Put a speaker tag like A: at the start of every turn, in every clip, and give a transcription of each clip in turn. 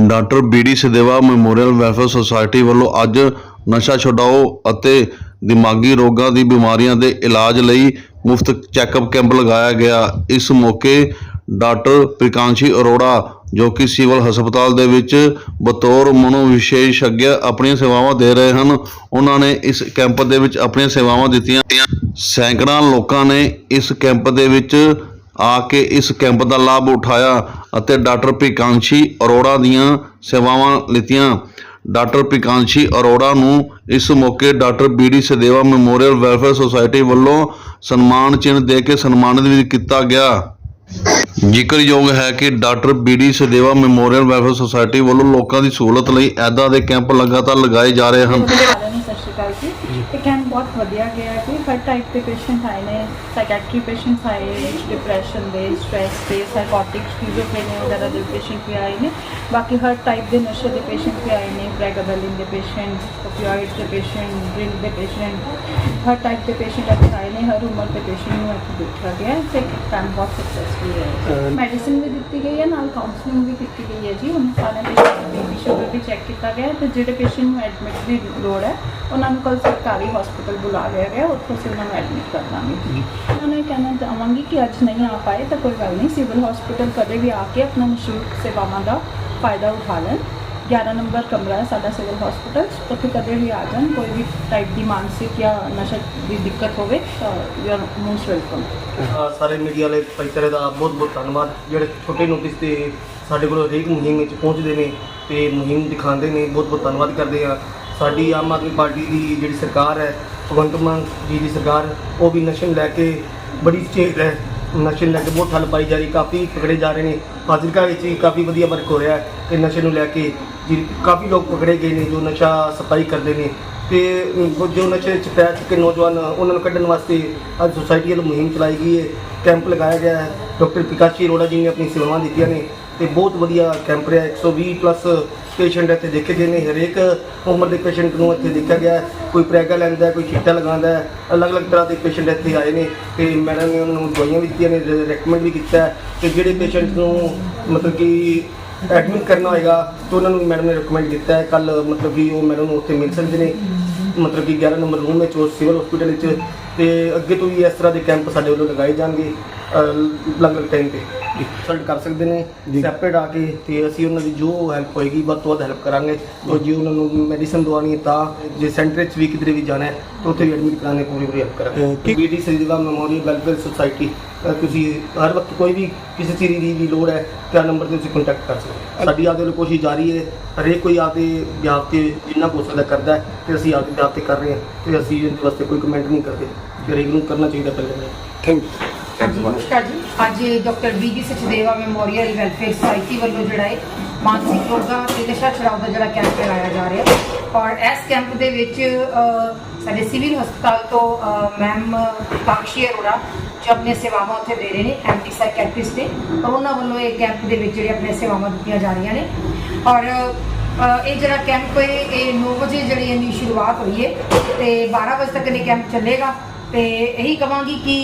A: Doctor BD Sideva memorial welfare society ਵੱਲੋਂ ਅੱਜ ਨਸ਼ਾ ਛੁਡਾਓ ਅਤੇ ਦਿਮਾਗੀ ਰੋਗਾਂ ਦੀ ਬਿਮਾਰੀਆਂ ਦੇ ਇਲਾਜ ਲਈ ਮੁਫਤ ਚੈੱਕਅਪ ਕੈਂਪ ਲਗਾਇਆ ਗਿਆ। ਇਸ ਮੌਕੇ ਡਾਕਟਰ ਪ੍ਰਿਕਾਂਸ਼ੀ ਅਰੋੜਾ, ਜੋ ਕਿ ਸਿਵਲ ਹਸਪਤਾਲ ਦੇ ਵਿੱਚ ਬਤੌਰ ਮਨੋ ਵਿਸ਼ੇਸ਼ੱਗ ਆਪਣੀਆਂ ਸੇਵਾਵਾਂ ਦੇ ਰਹੇ ਹਨ, ਉਹਨਾਂ ਨੇ ਇਸ ਕੈਂਪ ਦੇ ਵਿੱਚ ਆਪਣੀਆਂ ਸੇਵਾਵਾਂ ਦਿੱਤੀਆਂ। ਸੈਂਕੜਾਂ ਲੋਕਾਂ ਨੇ ਇਸ ਕੈਂਪ ਦੇ ਵਿੱਚ ਆ ਕੇ ਇਸ ਕੈਂਪ ਦਾ ਲਾਭ ਉਠਾਇਆ ਅਤੇ ਡਾਕਟਰ ਪਿਕਾਂਸ਼ੀ ਅਰੋੜਾ ਦੀਆਂ ਸੇਵਾਵਾਂ ਲਿੱਤੀਆਂ। ਡਾਕਟਰ ਪਿਕਾਂਸ਼ੀ ਅਰੋੜਾ ਨੂੰ ਇਸ ਮੌਕੇ doctor BD Sadeva memorial welfare society ਵੱਲੋਂ ਸਨਮਾਨ ਚਿੰਨ੍ਹ ਦੇ ਕੇ ਸਨਮਾਨਿਤ ਵੀ ਕੀਤਾ ਗਿਆ। ਜ਼ਿਕਰਯੋਗ ਹੈ ਕਿ doctor BD Sadeva memorial welfare society ਵੱਲੋਂ ਲੋਕਾਂ ਦੀ ਸਹੂਲਤ ਲਈ ਐਦਾਂ ਦੇ ਕੈਂਪ ਲਗਾਤਾਰ ਲਗਾਏ ਜਾ ਰਹੇ ਹਨ।
B: ਸਾਰਿਆਂ ਨੂੰ ਸਤਿ ਸ਼੍ਰੀ ਅਕਾਲ ਜੀ ਇਹ ਕੈਂਪ ਬਹੁਤ ਵਧੀਆ ਗਿਆ ਹੈ ਜੀ ਹਰ ਟਾਈਪ ਦੇ ਪੇਸ਼ੈਂਟ ਆਏ ਨੇ ਸਾਈਕੈਟਰੀ ਪੇਸ਼ੈਂਟਸ ਆਏ ਨੇ ਡਿਪਰੈਸ਼ਨ ਦੇ ਸਟ੍ਰੈਸ ਦੇ ਸਾਈਕੋਟਿਕ ਸਕਿਜ਼ੋਫਰੇਨੀਆ ਵਗੈਰਾ ਦੇ ਪੇਸ਼ੈਂਟ ਵੀ ਆਏ ਨੇ ਬਾਕੀ ਹਰ ਟਾਈਪ ਦੇ ਨਸ਼ੇ ਦੇ ਪੇਸ਼ੈਂਟ ਵੀ ਆਏ ਨੇ ਪ੍ਰੈਗਾਬੈਲਿਨ ਦੇ ਪੇਸ਼ੈਂਟ ਓਪੀਓਇਡ ਦੇ ਪੇਸ਼ੈਂਟ ਡਰਿੰਕ ਦੇ ਪੇਸ਼ੈਂਟ ਹਰ ਟਾਈਪ ਦੇ ਪੇਸ਼ੈਂਟ ਇੱਥੇ ਆਏ ਨੇ ਹਰ ਉਮਰ ਦੇ ਪੇਸ਼ੈਂਟ ਨੂੰ ਇੱਥੇ ਦੇਖਿਆ ਗਿਆ ਹੈ ਤੇ ਕੈਂਪ ਬਹੁਤ ਸਕਸੈਸਫੁਲ ਹੈ ਮੈਡੀਸਿਨ ਵੀ ਦਿੱਤੀ ਗਈ ਹੈ ਨਾਲ ਕਾਉਂਸਲਿੰਗ ਵੀ ਕੀਤੀ ਗਈ ਹੈ ਜੀ ਉਹਨਾਂ ਸਾਰਿਆਂ ਪੇਸ਼ੈਂਟ ਬੀਪੀ ਸ਼ੂਗਰ ਵੀ ਚੈੱਕ ਕੀਤਾ ਗਿਆ ਤੇ ਜਿਹੜੇ ਪੇਸ਼ੈਂਟ ਨੂੰ ਐਡਮਿਟ ਦੀ ਲੋੜ ਹੈ ਉਹਨਾਂ ਨੂੰ ਕੱਲ ਸਰਕਾਰੀ ਹਸਪੀਟਲ ਬੁਲਾ ਲਿਆ ਗਿਆ ਉੱਥੋਂ ਅਸੀਂ ਉਹਨਾਂ ਨੂੰ ਐਡਮਿਟ ਕਰ ਦਾਂਗੇ। ਉਹਨਾਂ ਨੇ ਕਹਿਣਾ ਚਾਹਾਂਗੀ ਕਿ ਅੱਜ ਨਹੀਂ ਆ ਪਾਏ ਤਾਂ ਕੋਈ ਗੱਲ ਨਹੀਂ ਸਿਵਲ ਹਸਪੀਟਲ ਕਦੇ ਵੀ ਆ ਕੇ ਆਪਣਾ ਨਿਸ਼ੁਲਕ ਸੇਵਾਵਾਂ ਦਾ ਫਾਇਦਾ ਉਠਾ ਲੈਣ। 11 ਨੰਬਰ ਕਮਰਾ ਹੈ ਸਾਡਾ ਸਿਵਲ ਹਸਪੀਟਲ ਉੱਥੇ ਕਦੇ ਵੀ ਆ ਜਾਣ ਕੋਈ ਵੀ ਟਾਈਪ ਦੀ ਮਾਨਸਿਕ ਜਾਂ ਨਸ਼ਾ ਦੀ ਦਿੱਕਤ ਹੋਵੇ ਤਾਂ ਯੂ ਆਰ ਮੋਸਟ ਵੈਲਕਮ
C: ਸਾਰੇ ਮੀਡੀਆ ਵਾਲੇ ਭਾਈਚਾਰੇ ਦਾ ਬਹੁਤ ਬਹੁਤ ਧੰਨਵਾਦ। ਜਿਹੜੇ ਛੋਟੇ ਨੋਟਿਸ ਤੇ ਸਾਡੇ ਕੋਲ ਹਰੇਕ ਮੁਹਿੰਮ ਵਿੱਚ ਪਹੁੰਚਦੇ ਨੇ ਤੇ ਮੁਹਿੰਮ ਦਿਖਾਉਂਦੇ ਨੇ, ਬਹੁਤ ਬਹੁਤ ਧੰਨਵਾਦ ਕਰਦੇ ਆ ਸਾਡੀ ਆਮ ਆਦਮੀ ਪਾਰਟੀ ਦੀ ਜਿਹੜੀ ਸਰਕਾਰ ਹੈ, ਭਗਵੰਤ ਮਾਨ ਜੀ ਦੀ ਸਰਕਾਰ, ਉਹ ਵੀ ਨਸ਼ੇ ਨੂੰ ਲੈ ਕੇ ਬੜੀ ਚੇਤ ਹੈ। ਨਸ਼ੇ ਨੂੰ ਲੈ ਕੇ ਬਹੁਤ ਹੱਲ ਪਾਈ ਜਾ ਰਹੀ, ਕਾਫੀ ਪਕੜੇ ਜਾ ਰਹੇ ਨੇ। ਫਾਜ਼ਿਲਕਾ ਵਿੱਚ ਵੀ ਕਾਫੀ ਵਧੀਆ ਵਰਕ ਹੋ ਰਿਹਾ ਹੈ। ਤੇ ਨਸ਼ੇ ਨੂੰ ਲੈ ਕੇ ਜੀ, ਕਾਫੀ ਲੋਕ ਪਕੜੇ ਗਏ ਨੇ, ਜੋ ਨਸ਼ਾ ਸਪਾਈ ਕਰਦੇ ਨੇ। ਤੇ ਜੋ ਨਸ਼ੇ 'ਚ ਪੈ ਚੁੱਕੇ ਨੌਜਵਾਨ, ਉਹਨਾਂ ਨੂੰ ਕੱਢਣ ਵਾਸਤੇ ਅੱਜ ਸੁਸਾਇਟੀ ਵੱਲੋਂ ਮੁਹਿੰਮ ਚਲਾਈ ਗਈ ਹੈ। ਕੈਂਪ ਲਗਾਇਆ ਗਿਆ ਹੈ। ਡਾਕਟਰ ਪਿਕਾਸ਼ੀ ਅਰੋੜਾ ਜੀ ਨੇ ਆਪਣੀ ਸੇਵਾਵਾਂ ਦਿੱਤੀਆਂ ਨੇ। ਤੇ ਬਹੁਤ ਵਧੀਆ ਕੈਂਪ ਰਿਹਾ 120 ਪਲੱਸ ਪੇਸ਼ੈਂਟ ਇੱਥੇ ਦੇਖੇ ਗਏ ਨੇ ਹਰੇਕ ਉਮਰ ਦੇ ਪੇਸ਼ੈਂਟ ਨੂੰ ਇੱਥੇ ਦੇਖਿਆ ਗਿਆ ਕੋਈ ਪ੍ਰੈਗਾ ਲੈਂਦਾ ਕੋਈ ਛਿੱਟਾ ਲਗਾਉਂਦਾ ਅਲੱਗ-ਅਲੱਗ ਤਰ੍ਹਾਂ ਦੇ ਪੇਸ਼ੈਂਟ ਇੱਥੇ ਆਏ ਨੇ ਤੇ ਮੈਡਮ ਨੇ ਉਹਨਾਂ ਨੂੰ ਦਵਾਈਆਂ ਵੀ ਦਿੱਤੀਆਂ ਨੇ ਰეკਮੈਂਡ ਵੀ ਕੀਤਾ ਹੈ ਜਿਹੜੇ ਪੇਸ਼ੈਂਟ ਨੂੰ ਮਤਲਬ ਕਿ ਐਡਮਿਟ ਕਰਨਾ ਹੋਏਗਾ ਤਾਂ ਉਹਨਾਂ ਨੂੰ ਮੈਡਮ ਨੇ ਰეკਮੈਂਡ ਕੀਤਾ ਹੈ। ਕੱਲ ਮਤਲਬ ਕਿ ਉਹ ਮੈਡਮ ਨੂੰ ਉੱਥੇ ਮਿਲ ਸਕਦੇ ਨੇ ਮਤਲਬ ਕਿ 11 ਨੰਬਰ ਰੂਮ ਵਿੱਚ ਉਸ ਸਿਵਲ ਹਸਪੀਟਲ ਵਿੱਚ ਤੇ ਅੱਗੇ ਤੋਂ ਵੀ ਇਸ ਤਰ੍ਹਾਂ ਦੇ ਕੈਂਪ ਸਾਡੇ ਵੱਲੋਂ ਲਗਾਏ ਜਾਣਗੇ ਅਹ, ਅਲੱਗ-ਅਲੱਗ ਟਾਈਮ ਤੇ। ਕੰਸਲਟ ਕਰ ਸਕਦੇ ਨੇ ਸੈਪਰੇਟ ਆ ਕੇ ਤੇ ਅਸੀਂ ਉਹਨਾਂ ਦੀ ਜੋ ਹੈਲਪ ਹੋਏਗੀ ਵੱਧ ਤੋਂ ਵੱਧ ਹੈਲਪ ਕਰਾਂਗੇ। ਤੇ ਜੇ ਉਹਨਾਂ ਨੂੰ ਮੈਡੀਸਨ ਦਵਾਉਣੀ ਹੈ ਤਾਂ ਜੇ ਸੈਂਟਰ ਵਿੱਚ ਵੀ ਕਿਧਰੇ ਵੀ ਜਾਣਾ ਹੈ ਤਾਂ ਉੱਥੇ ਵੀ ਐਡਮਿਟ ਕਰਾਂਗੇ ਪੂਰੀ ਪੂਰੀ ਹੈਲਪ ਕਰਾਂਗੇ। BD Sariva memorial welfare society ਤੁਸੀਂ ਹਰ ਵਕਤ ਕੋਈ ਵੀ ਕਿਸੇ ਚੀਜ਼ ਦੀ ਵੀ ਲੋੜ ਹੈ ਤਾਂ ਨੰਬਰ ਤੇ ਤੁਸੀਂ ਕੰਟੈਕਟ ਕਰ ਸਕਦੇ ਹੋ। ਸਾਡੀ ਆਪਦੇ ਵੱਲੋਂ ਕੋਸ਼ਿਸ਼ ਜਾਰੀ ਹੈ ਹਰੇਕ ਕੋਈ ਆਪਦੇ ਵਿਆਹ ਤੇ ਜਿੰਨਾ ਕੁ ਹੋ ਸਕਦਾ ਕਰਦਾ ਹੈ ਤੇ ਅਸੀਂ ਆਪਦੇ ਵਿਆਹ ਤੇ ਕਰ ਰਹੇ ਹਾਂ ਤੇ ਅਸੀਂ ਇਹਦੇ ਵਾਸਤੇ ਕੋਈ ਕਮੈਂਟ ਨਹੀਂ ਕਰਦੇ। ਕਿ ਹਰੇਕ ਨੂੰ ਕਰਨਾ ਚਾਹੀਦਾ ਪਹਿਲੇ। ਥੈਂਕ
D: ਹਾਂਜੀ ਨਮਸਕਾਰ ਜੀ। ਅੱਜ doctor BG Sachdeva memorial welfare society ਵੱਲੋਂ ਜਿਹੜਾ ਹੈ ਮਾਨਸਿਕ ਰੋਗਾਂ ਤੇ ਨਸ਼ਾ ਛੁਡਾਊ ਦਾ ਜਿਹੜਾ ਕੈਂਪ ਲਗਾਇਆ ਜਾ ਰਿਹਾ ਔਰ ਇਸ ਕੈਂਪ ਦੇ ਵਿੱਚ ਸਾਡੇ ਸਿਵਲ ਹਸਪਤਾਲ ਤੋਂ ਮੈਮ ਕਾਕਸ਼ੀ ਅਰੋੜਾ ਜੋ ਆਪਣੀਆਂ ਸੇਵਾਵਾਂ ਉੱਥੇ ਦੇ ਰਹੇ ਨੇ, ਐਂਟੀ ਸਾਈਕੈਟ੍ਰਿਸਟ ਨੇ ਔਰ ਉਹਨਾਂ ਵੱਲੋਂ ਇਹ ਕੈਂਪ ਦੇ ਵਿੱਚ ਜਿਹੜੇ ਆਪਣੀਆਂ ਸੇਵਾਵਾਂ ਦਿੱਤੀਆਂ ਜਾ ਰਹੀਆਂ ਨੇ। ਔਰ ਇਹ ਜਿਹੜਾ ਕੈਂਪ ਹੈ, ਇਹ 9 ਵਜੇ ਜਿਹੜੀ ਇਹਦੀ ਸ਼ੁਰੂਆਤ ਹੋਈ ਹੈ ਤੇ 12 ਵਜੇ ਤੱਕ ਇਹ ਕੈਂਪ ਚੱਲੇਗਾ। ਤੇ ਇਹੀ ਕਵਾਂਗੀ ਕਿ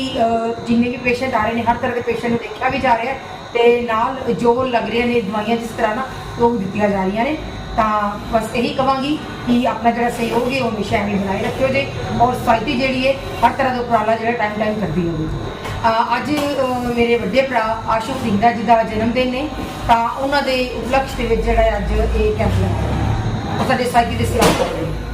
D: ਜਿੰਨੇ ਵੀ ਪੇਸ਼ੈਂਟ ਆ ਰਹੇ ਨੇ, ਹਰ ਤਰ੍ਹਾਂ ਦੇ ਪੇਸ਼ੈਂਟ ਨੂੰ ਦੇਖਿਆ ਵੀ ਜਾ ਰਿਹਾ ਹੈ ਤੇ ਨਾਲ ਜੋ ਲੱਗ ਰਹੇ ਨੇ ਦਵਾਈਆਂ ਜਿਸ ਤਰ੍ਹਾਂ ਨਾ, ਉਹ ਦਿੱਤੀਆਂ ਜਾ ਰਹੀਆਂ ਨੇ। ਤਾਂ ਬਸ ਇਹੀ ਕਵਾਂਗੀ ਕਿ ਆਪਣਾ ਜਿਹੜਾ ਸਹਿਯੋਗ ਹੈ, ਉਹ ਹਮੇਸ਼ਾ ਐਵੇਂ ਬਣਾਈ ਰੱਖਿਓ ਜੇ। ਔਰ ਸੋਸਾਇਟੀ ਜਿਹੜੀ ਹੈ, ਹਰ ਤਰ੍ਹਾਂ ਦਾ ਉਪਰਾਲਾ ਜਿਹੜਾ ਟਾਈਮ ਟਾਈਮ ਕਰਦੀ ਹੋਵੇ। ਅੱਜ ਮੇਰੇ ਵੱਡੇ ਭਰਾ ਆਸ਼ੂ ਸਿੰਘ ਜੀ ਦਾ ਜਨਮ ਦਿਨ ਨੇ। ਤਾਂ ਉਹਨਾਂ ਦੇ ਉਪਲਕਸ਼ ਦੇ ਵਿੱਚ ਜਿਹੜਾ ਅੱਜ ਇਹ ਕੈਂਪ ਲਗਾਇਆ ਉਹ ਸਾਡੇ ਸੋਸਾਇਟੀ ਦੇ ਸਲਾਹ ਕਰ ਨੇ।